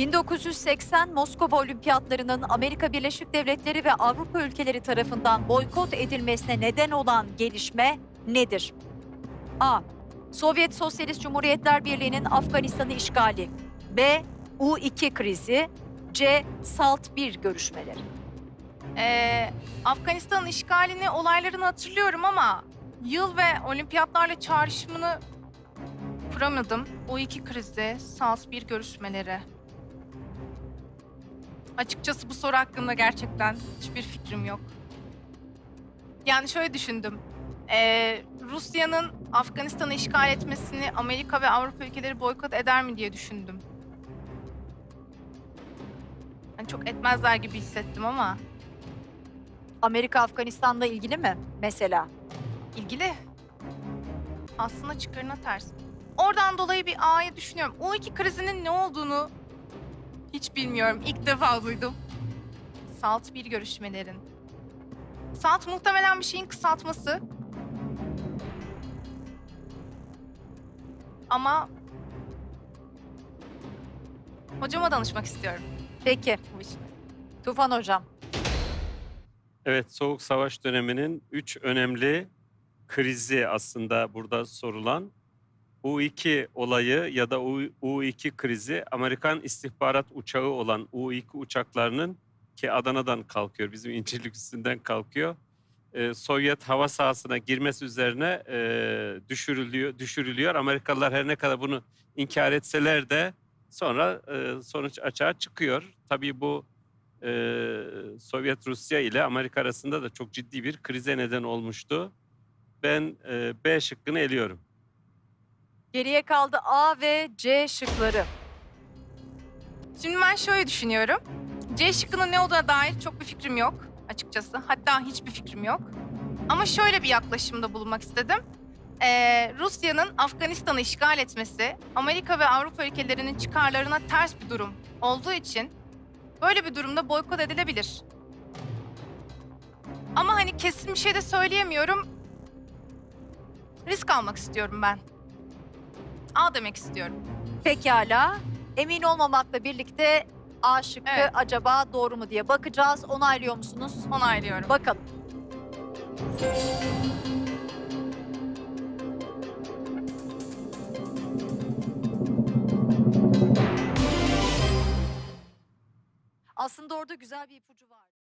1980 Moskova Olimpiyatlarının Amerika Birleşik Devletleri ve Avrupa ülkeleri tarafından boykot edilmesine neden olan gelişme nedir? A. Sovyet Sosyalist Cumhuriyetler Birliği'nin Afganistan'ı işgali. B. U-2 krizi. C. SALT 1 görüşmeleri. Ee, Afganistan'ın işgalini, olaylarını hatırlıyorum ama yıl ve olimpiyatlarla çağrışımını kuramadım. O iki krizi, SALT 1 görüşmeleri. Açıkçası bu soru hakkında gerçekten hiçbir fikrim yok. Yani şöyle düşündüm. Ee, Rusya'nın Afganistan'ı işgal etmesini Amerika ve Avrupa ülkeleri boykot eder mi diye düşündüm. Yani çok etmezler gibi hissettim ama Amerika Afganistan'la ilgili mi mesela? ilgili. Aslında çıkarına ters. Oradan dolayı bir A'yı düşünüyorum. O iki krizinin ne olduğunu hiç bilmiyorum. İlk defa duydum. Salt bir görüşmelerin. Salt muhtemelen bir şeyin kısaltması. Ama hocama danışmak istiyorum Peki, bu. Tufan Hocam. Evet, Soğuk Savaş döneminin üç önemli krizi aslında burada sorulan. U-2 olayı ya da U- U-2 krizi Amerikan istihbarat uçağı olan U-2 uçaklarının ki Adana'dan kalkıyor, bizim İncirlik üstünden kalkıyor. e, Sovyet hava sahasına girmesi üzerine e, düşürülüyor, düşürülüyor. Amerikalılar her ne kadar bunu inkar etseler de sonra e, sonuç açığa çıkıyor. Tabii bu e, Sovyet Rusya ile Amerika arasında da çok ciddi bir krize neden olmuştu. Ben e, B şıkkını eliyorum. Geriye kaldı A ve C şıkları. Şimdi ben şöyle düşünüyorum. C şıkkının ne olduğuna dair çok bir fikrim yok açıkçası. Hatta hiçbir fikrim yok. Ama şöyle bir yaklaşımda bulunmak istedim. Ee, Rusya'nın Afganistan'ı işgal etmesi Amerika ve Avrupa ülkelerinin çıkarlarına ters bir durum olduğu için böyle bir durumda boykot edilebilir. Ama hani kesin bir şey de söyleyemiyorum. Risk almak istiyorum ben. A demek istiyorum. Pekala. Emin olmamakla birlikte A şıkkı Evet. acaba doğru mu diye bakacağız. Onaylıyor musunuz? Onaylıyorum. Bakalım. Aslında orada güzel bir ipucu var.